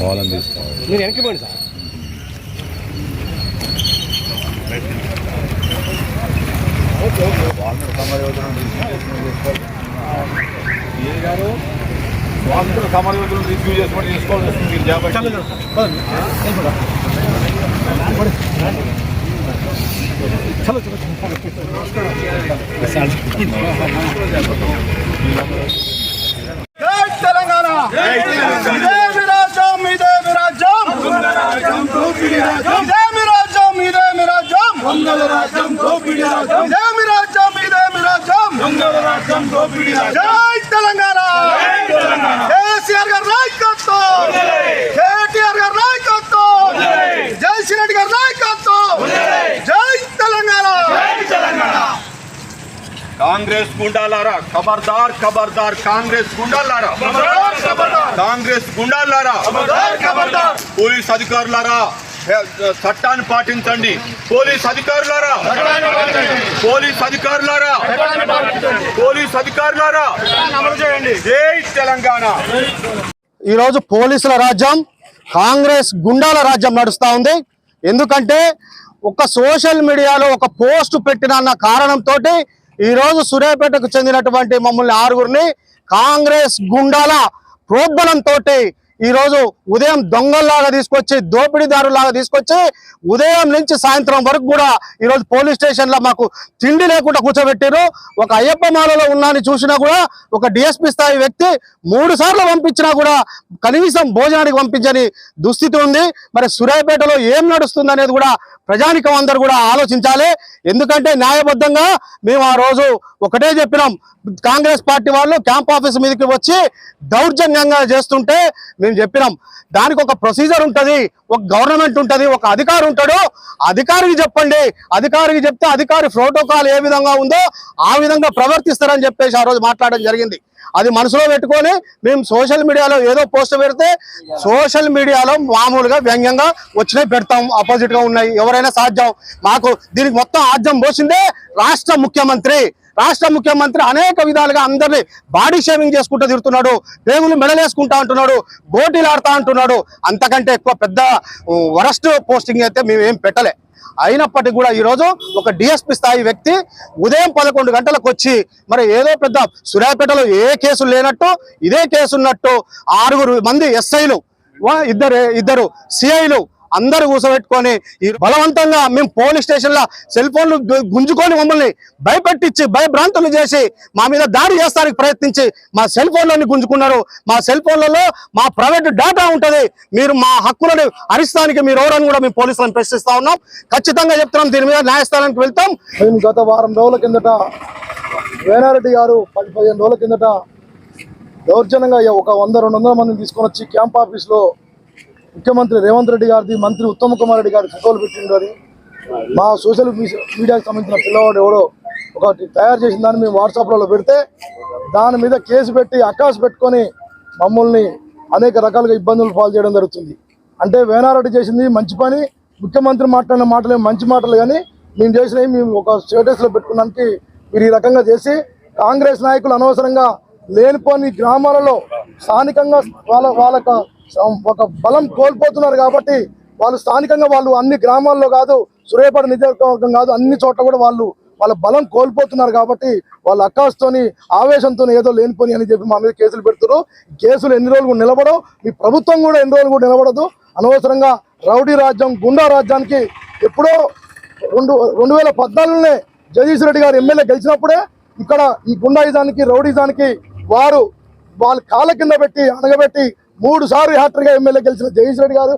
వాళ్ళని తీసుకోవాలి మీరు వెనక్కి పోండి సార్ స్వాతంత్ర సమరయోధులను రిసీవ్ చేసుకొని తీసుకోవాల్సి వస్తుంది మీరు చేపట్టి జై తెలంగాణ జై తెలంగాణ! కేసీఆర్ గారు నాయకత్వం! కేటీఆర్ గారు నాయకత్వం! జై రెడ్డి గారు నాయకత్వం! జై తెలంగాణ! కాంగ్రెస్ గుండాలారా ఖబర్దార్ ఖబర్దార్ కాంగ్రెస్ గుండాలారా! ఖబర్దార్, ఖబర్దార్. కాంగ్రెస్ గుండాలారా! ఖబర్దార్, ఖబర్దార్. పోలీస్ అధికారులారా చట్టాన్ని పాటించండి. పోలీస్ అధికారులారా! పోలీస్ అధికారులారా! పోలీస్ అధికారులారా అమలు చేయండి. జై తెలంగాణ. ఈరోజు పోలీసుల రాజ్యం కాంగ్రెస్ గుండాల రాజ్యం నడుస్తూ ఉంది. ఎందుకంటే ఒక సోషల్ మీడియాలో ఒక పోస్ట్ పెట్టిన అన్న కారణంతో ఈరోజు సూర్యాపేటకు చెందినటువంటి మమ్మల్ని ఆరుగురిని కాంగ్రెస్ గుండాల ప్రోద్బలంతో ఈరోజు ఉదయం దొంగల్లాగా తీసుకొచ్చి దోపిడీదారులాగా తీసుకొచ్చి ఉదయం నుంచి సాయంత్రం వరకు కూడా ఈరోజు పోలీస్ స్టేషన్లో మాకు తిండి లేకుండా కూర్చోబెట్టారు ఒక అయ్యప్ప మాలలో ఉన్నాని చూసినా కూడా ఒక డిఎస్పీ స్థాయి వ్యక్తి మూడు సార్లు పంపించినా కూడా కనీసం భోజనానికి పంపించని దుస్థితి ఉంది. మరి సూర్యాపేటలో ఏం నడుస్తుంది అనేది కూడా ప్రజానికం అందరూ కూడా ఆలోచించాలి. ఎందుకంటే న్యాయబద్ధంగా మేము ఆ రోజు ఒకటే చెప్పినాం. కాంగ్రెస్ పార్టీ వాళ్ళు క్యాంప్ ఆఫీస్ మీదకి వచ్చి దౌర్జన్యంగా చేస్తుంటే మేము చెప్పినాం. దానికి ఒక ప్రొసీజర్ ఉంటుంది ఒక గవర్నమెంట్ ఉంటుంది ఒక అధికారి ఉంటాడు. అధికారికి చెప్పండి. అధికారికి చెప్తే అధికారి ప్రోటోకాల్ ఏ విధంగా ఉందో ఆ విధంగా ప్రవర్తిస్తారని చెప్పేసి ఆ రోజు మాట్లాడడం జరిగింది. అది మనసులో పెట్టుకొని మేము సోషల్ మీడియాలో ఏదో పోస్ట్ పెడితే సోషల్ మీడియాలో మామూలుగా వ్యంగ్యంగా వచ్చినాయి పెడతాం. అపోజిట్గా ఉన్నాయి. ఎవరైనా సాధ్యం. మాకు దీనికి మొత్తం ఆద్యం పోసిందే రాష్ట్ర ముఖ్యమంత్రి. రాష్ట్ర ముఖ్యమంత్రి అనేక విధాలుగా అందరినీ బాడీ షేవింగ్ చేసుకుంటూ తిరుగుతున్నాడు పేగులు మెడలేసుకుంటా అంటున్నాడు గోటీలాడుతా అంటున్నాడు. అంతకంటే ఎక్కువ పెద్ద వరస్ట్ పోస్టింగ్ అయితే మేము ఏం పెట్టలే. అయినప్పటికీ కూడా ఈరోజు ఒక డిఎస్పి స్థాయి వ్యక్తి ఉదయం పదకొండు గంటలకు వచ్చి మరి ఏదో పెద్ద సూర్యాపేటలో ఏ కేసు లేనట్టు ఇదే కేసు ఉన్నట్టు ఆరుగురు మంది ఎస్ఐలు వా- ఇద్దరు ఇద్దరు సిఐలు అందరు కూర్చోబెట్టుకొని ఈ బలవంతంగా మేము పోలీస్ స్టేషన్లో సెల్ ఫోన్లు గుంజుకొని మమ్మల్ని భయపెట్టించి భయభ్రాంతులు చేసి మా మీద దాడి చేస్తానికి ప్రయత్నించి మా సెల్ ఫోన్లని గుంజుకున్నారు. మా సెల్ ఫోన్లలో మా ప్రైవేట్ డేటా ఉంటుంది. మీరు మా హక్కులను హరిస్తానికి మీరు ఎవరని కూడా మేము పోలీసులను ప్రశ్నిస్తా ఉన్నాం. ఖచ్చితంగా చెప్తున్నాం. దీని మీద న్యాయస్థానానికి వెళ్తాం. మేము గత వారం రోజుల కిందట వేనారెడ్డి గారు పది పదిహేను రోజుల కిందట దౌర్జన్యంగా ఒక వంద రెండు వందల మందిని తీసుకొని వచ్చి క్యాంప్ ఆఫీస్లో ముఖ్యమంత్రి రేవంత్ రెడ్డి గారిది మంత్రి ఉత్తమ్ కుమార్ రెడ్డి గారి ఫోటోలు పెట్టిండని మా సోషల్ మీడియాకి సంబంధించిన పిల్లవాడు ఎవడో ఒకటి తయారు చేసిన దాన్ని మేము వాట్సాప్లలో పెడితే దాని మీద కేసు పెట్టి అక్కాసు పెట్టుకొని మమ్మల్ని అనేక రకాలుగా ఇబ్బందులు పాలు చేయడం జరుగుతుంది. అంటే వేనారెడ్డి చేసింది మంచి పని ముఖ్యమంత్రి మాట్లాడిన మాటలే మంచి మాటలు కానీ మేము చేసినవి మేము ఒక స్టేటస్లో పెట్టుకున్నానికి మీరు ఈ రకంగా చేసి కాంగ్రెస్ నాయకులు అనవసరంగా లేనిపోని గ్రామాలలో స్థానికంగా వాళ్ళ వాళ్ళ ఒక బలం కోల్పోతున్నారు కాబట్టి వాళ్ళు స్థానికంగా వాళ్ళు అన్ని గ్రామాల్లో కాదు సూర్యాపేట నియోజకవర్గం కాదు అన్ని చోట్ల కూడా వాళ్ళు వాళ్ళ బలం కోల్పోతున్నారు కాబట్టి వాళ్ళ అక్కాస్తోని ఆవేశంతో ఏదో లేనిపోని అని చెప్పి మా మీద కేసులు పెడుతున్నారు కేసులు ఎన్ని రోజులు కూడా నిలబడవు. మీ ప్రభుత్వం కూడా ఎన్ని రోజులు కూడా నిలబడదు. అనవసరంగా రౌడీ రాజ్యం గుండా రాజ్యానికి ఎప్పుడో రెండు రెండు వేల పద్నాలుగులోనే జగదీష్ రెడ్డి గారు ఎమ్మెల్యే గెలిచినప్పుడే ఇక్కడ ఈ గుండాయిజానికి రౌడీజానికి వారు వాళ్ళ కాళ్ళ కింద పెట్టి అనగబెట్టి మూడు సార్లు హ్యాట్రిగా ఎమ్మెల్యే గెలిచిన జగదీష్ రెడ్డి గారు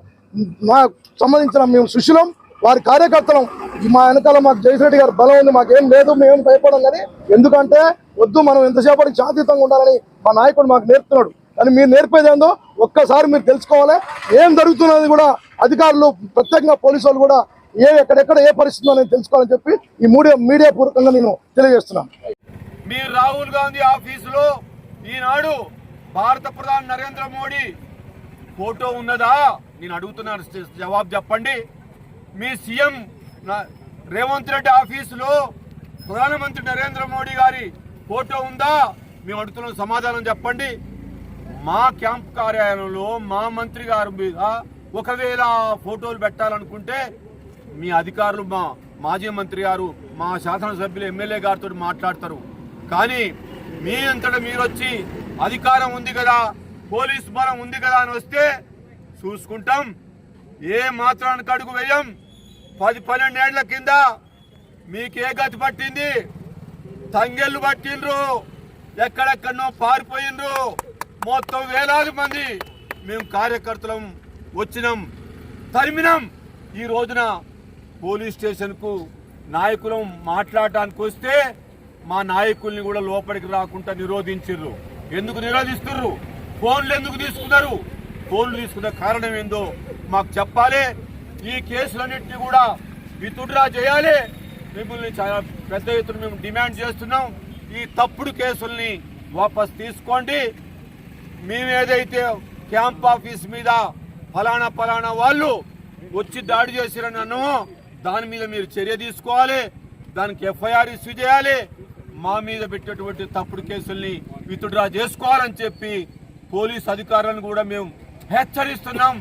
మా సంబంధించిన మేము సుశీలం వారి కార్యకర్తలం. మా వెనకాల మాకు జగదీష్ రెడ్డి గారు బలం ఉంది మాకేం లేదు మేము భయపడం కానీ ఎందుకంటే వద్దు మనం ఎంతసేపటికి శాంతియుతంగా ఉండాలని మా నాయకుడు మాకు నేర్పుతున్నాడు. కానీ మీరు నేర్పేది ఏందో ఒక్కసారి మీరు తెలుసుకోవాలి. ఏం జరుగుతున్నది కూడా అధికారులు ప్రత్యేకంగా పోలీసు వాళ్ళు కూడా ఏ ఎక్కడెక్కడ ఏ పరిస్థితి అనేది తెలుసుకోవాలని చెప్పి ఈ మీడియా మీడియా పూర్వకంగా నేను తెలియజేస్తున్నాను. మీ రాహుల్ గాంధీ ఆఫీసులో ఈనాడు భారత ప్రధాని నరేంద్ర మోడీ ఫోటో ఉన్నదా? నేను అడుగుతున్నాను. జవాబు చెప్పండి. మీ సీఎం రేవంత్ రెడ్డి ఆఫీసులో ప్రధానమంత్రి నరేంద్ర మోడీ గారి ఫోటో ఉందా? మేము అడుగుతున్న. సమాధానం చెప్పండి. మా క్యాంప్ కార్యాలయంలో మా మంత్రి గారి మీద ఒకవేళ ఫోటోలు పెట్టాలనుకుంటే మీ అధికారులు మా మాజీ మంత్రి గారు మా శాసనసభ్యులు ఎమ్మెల్యే గారితో మాట్లాడతారు. కానీ మీ అంతటా మీరు వచ్చి అధికారం ఉంది కదా పోలీస్ బలం ఉంది కదా అని వస్తే చూసుకుంటాం. ఏ మాత్రానికి అడుగు వేయం? పది పన్నెండేళ్ళ కింద మీకు ఏ గతి పట్టింది? తంగెళ్ళు పట్టిండ్రు ఎక్కడెక్కడనో పారిపోయిండ్రు. మొత్తం వేలాది మంది మేము కార్యకర్తలం వచ్చినాం. తరిమినాం. ఈ రోజున పోలీస్ స్టేషన్కు నాయకులం మాట్లాడటానికి వస్తే మా నాయకుల్ని కూడా లోపలికి రాకుండా నిరోధించారు ఎందుకు నిరోధిస్తున్నారు ఫోన్లు ఎందుకు తీసుకున్నారు? ఫోన్లు తీసుకున్న కారణం ఏందో మాకు చెప్పాలి. ఈ కేసులన్నింటినీ కూడా విత్డ్రా చేయాలి. మిమ్మల్ని చాలా పెద్ద ఎత్తున మేము డిమాండ్ చేస్తున్నాం. ఈ తప్పుడు కేసుల్ని వాపస్ తీసుకోండి. మేమేదైతే క్యాంప్ ఆఫీస్ మీద ఫలానా ఫలానా వాళ్ళు వచ్చి దాడి చేసిరని అన్నామో దాని మీద మీరు చర్య తీసుకోవాలి. దానికి ఎఫ్ఐఆర్ ఇష్యూ చేయాలి. మా మీద పెట్టేటువంటి తప్పుడు కేసుల్ని విత్డ్రా చేసుకోవాలని చెప్పి పోలీస్ అధికారులను కూడా మేము హెచ్చరిస్తున్నాం.